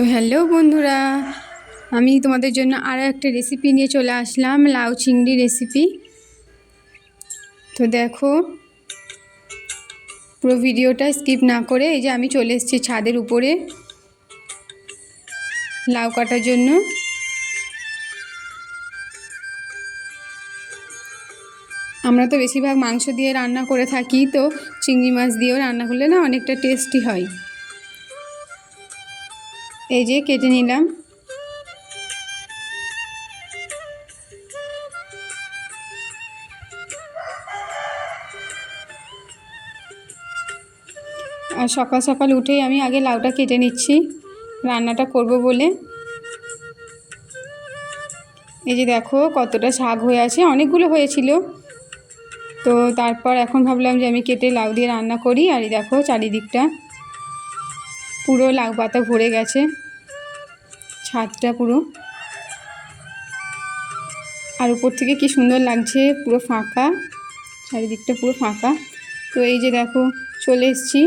তো হ্যালো বন্ধুরা, আমি তোমাদের জন্য আরও একটা রেসিপি নিয়ে চলে আসলাম, লাউ চিংড়ি রেসিপি তো দেখো, পুরো ভিডিওটা স্কিপ না করে এই যে আমি চলে এসেছি ছাদের উপরে লাউ কাটার জন্য। আমরা তো বেশিরভাগ মাংস দিয়ে রান্না করে থাকি, তো চিংড়ি মাছ দিয়েও রান্না করলে না অনেকটা টেস্টি হয়। এই যে কেটে নিলাম। আর সকাল সকাল উঠেই আমি আগে লাউটা কেটে নিচ্ছি, রান্নাটা করব বলে। এই যে দেখো কতটা শাক হয়ে আছে, অনেকগুলো হয়েছিল। তো তারপর এখন ভাবলাম যে আমি কেটে লাউ দিয়ে রান্না করি, আর এই দেখো চারিদিকটা। পুরো লাউ পাতা ভরে গেছে। ছাদটা পুরো। আর উপর থেকে কি সুন্দর লাগছে, পুরো ফাঁকা। চারিদিকটা পুরো ফাঁকা। তো এই যে দেখো, চলে এসছি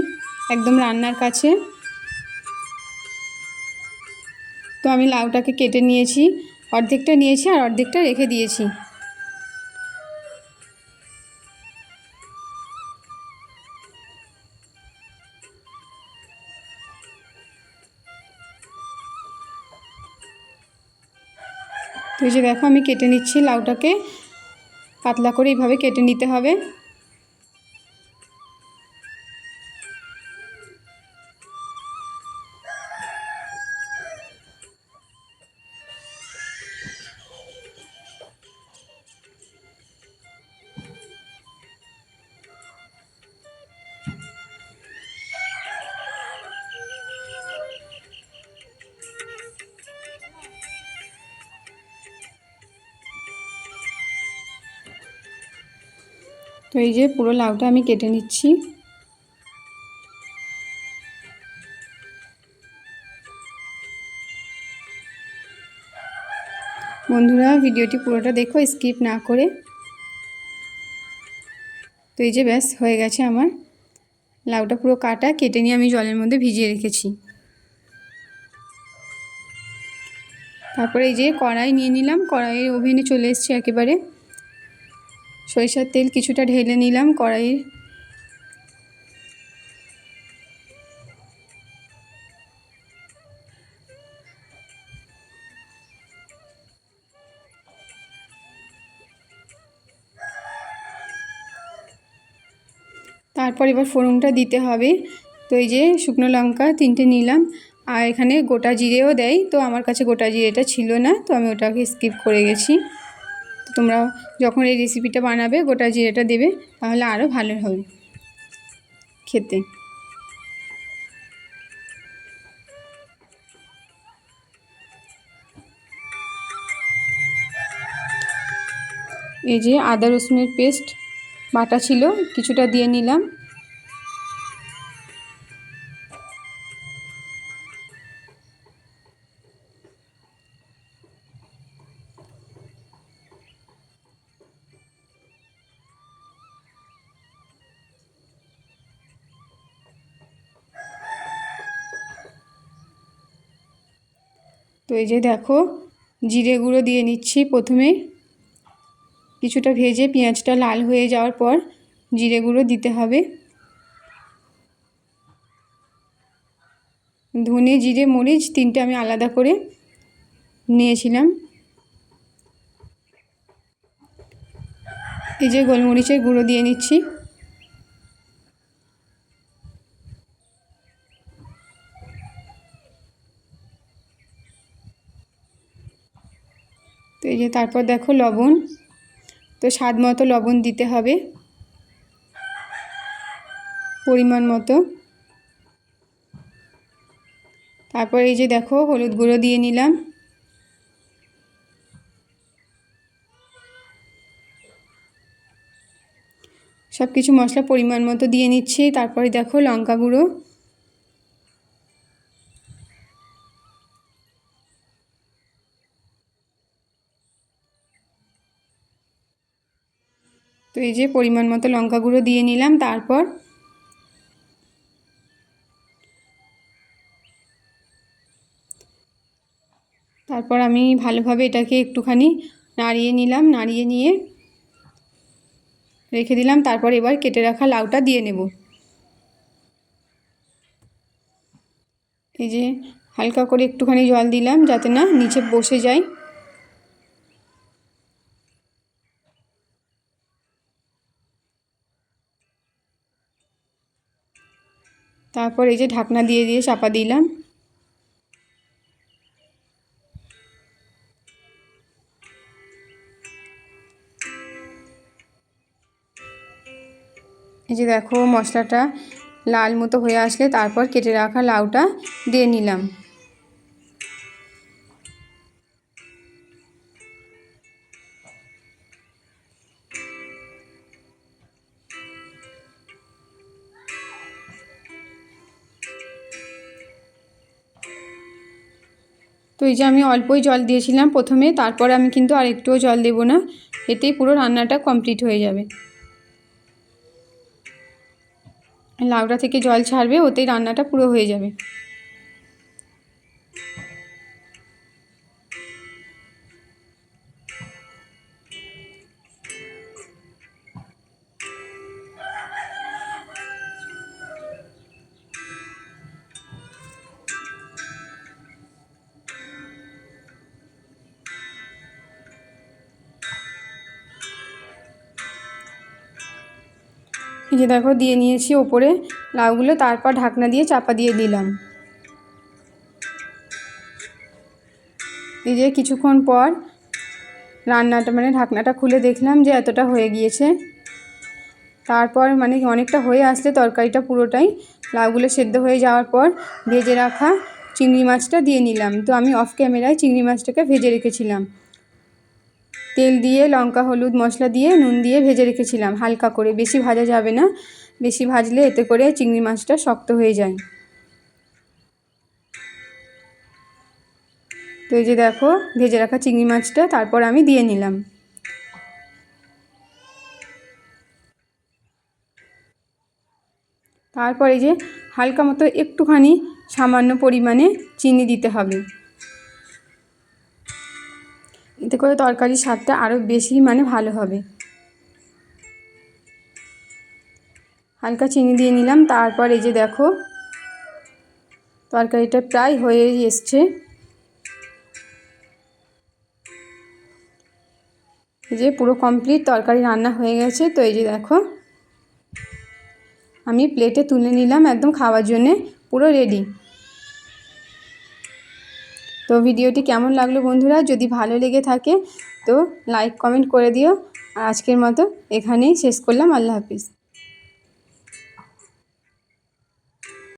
একদম রান্নার কাছে। তো আমি লাউটাকে কেটে নিয়েছি, অর্ধেকটা নিয়েছি আর অর্ধেকটা রেখে দিয়েছি। তো যে দেখো আমি কেটে নিচ্ছি লাউটাকে। পাতলা করে এইভাবে কেটে নিতে হবে। তো এই যে পুরো লাউটা আমি কেটে নিচ্ছি। বন্ধুরা, ভিডিওটি পুরোটা দেখো, স্কিপ না করে। তো এই যে ব্যাস, হয়ে গেছে আমার। লাউটা পুরো কাটা, কেটে নিয়ে আমি জলের মধ্যে ভিজিয়ে রেখেছি। তারপরে এই যে কড়াই নিয়ে নিলাম, কড়াইয়ের ওভেনে চলে এসছে একেবারে। সরিষার তেল কিছুটা ঢেলে নিলাম কড়াইয়ে। তারপর এবার ফোড়নটা দিতে হবে। তো এই যে শুকনো লঙ্কা তিনটে নিলাম। আর এখানে গোটা জিরেও দেয়। তো আমার কাছে গোটা জিরেটা ছিল না, তো আমি ওটাকে স্কিপ করে গেছি। তোমরা যখন এই রেসিপিটা বানাবে, গোটা জিরেটা দেবে, তাহলে আরও ভালো হবে খেতে। এই যে আদা রসুনের পেস্ট বাটা ছিল, কিছুটা দিয়ে নিলাম। তো এই যে দেখো, জিরে গুঁড়ো দিয়ে নিচ্ছি প্রথমে। কিছুটা ভেজে পেঁয়াজটা লাল হয়ে যাওয়ার পর জিরে গুঁড়ো দিতে হবে। ধনে, জিরে, মরিচ তিনটে আমি আলাদা করে নিয়েছিলাম। এই যে গোলমরিচের গুঁড়ো দিয়ে নিচ্ছি। তো এই যে তারপর দেখো লবণ। তো স্বাদ মতো লবণ দিতে হবে। পরিমাণ মতো। তারপর এই যে দেখো হলুদ গুঁড়ো দিয়ে নিলাম। সব কিছু মশলা পরিমাণ মতো দিয়ে নিচ্ছি। তারপরে দেখো লঙ্কা গুঁড়ো। তো এই যে পরিমাণ মতো লঙ্কা গুঁড়ো দিয়ে নিলাম, তারপর তারপর আমি ভালোভাবে এটাকে একটুখানি নাড়িয়ে নিলাম, নাড়িয়ে নিয়ে রেখে দিলাম, তারপর এবার কেটে রাখা লাউটা দিয়ে নেব। এই যে হালকা করে একটুখানি জল দিলাম যাতে না নিচে বসে যায়। তারপর এই যে ঢাকনা দিয়ে দিয়ে চাপা দিলাম। এই যে দেখো মশলাটা লাল মতো হয়ে আসলে তারপর কেটে রাখা লাউটা দিয়ে নিলাম। তো এই যে আমি অল্পই জল দিয়েছিলাম প্রথমে, তারপর আমি কিন্তু আর একটুও জল দেব না। এতেই পুরো রান্নাটা কমপ্লিট হয়ে যাবে। লাউটা থেকে জল ছাড়বে, ওতেই রান্নাটা পুরো হয়ে যাবে। এই যে দেখো, দিয়ে নিয়েছি ওপরে লাউগুলো, তারপর ঢাকনা দিয়ে চাপা দিয়ে দিলাম। এই যে কিছুক্ষণ পর রান্নাটা মানে ঢাকনাটা খুলে দেখলাম যে এতটা হয়ে গিয়েছে। তারপর মানে অনেকটা হয়ে আসলে তরকারিটা পুরোটাই। লাউগুলো সেদ্ধ হয়ে যাওয়ার পর ভেজে রাখা চিংড়ি মাছটা দিয়ে নিলাম। তো আমি অফ ক্যামেরায় চিংড়ি মাছটাকে ভেজে রেখেছিলাম। তেল দিয়ে, লঙ্কা, হলুদ মশলা দিয়ে, নুন দিয়ে ভেজে রেখেছিলাম। হালকা করে। বেশি ভাজা যাবে না। বেশি ভাজলে এতে করে চিংড়ি মাছটা শক্ত হয়ে যায়। তো এই যে দেখো, ভেজে রাখা চিংড়ি মাছটা তারপর আমি দিয়ে নিলাম। তারপর এই যে হালকা মতো একটুখানি সামান্য পরিমাণে চিনি দিতে হবে। করে তরকারির স্বাদটা আরও বেশি মানে ভালো হবে। হালকা চিনি দিয়ে নিলাম, তারপর এই যে দেখো, তরকারিটা প্রায় হয়ে এসছে। এই যে পুরো কমপ্লিট তরকারি রান্না হয়ে গেছে, তো এই যে দেখো, আমি প্লেটে তুলে নিলাম একদম খাওয়ার জন্যে, পুরো রেডি তো ভিডিওটি কেমন লাগল বন্ধুরা? যদি ভালো লেগে থাকে তো লাইক কমেন্ট করে দিও। আর আজকের মতো এখানেই শেষ করলাম। আল্লাহ হাফিজ।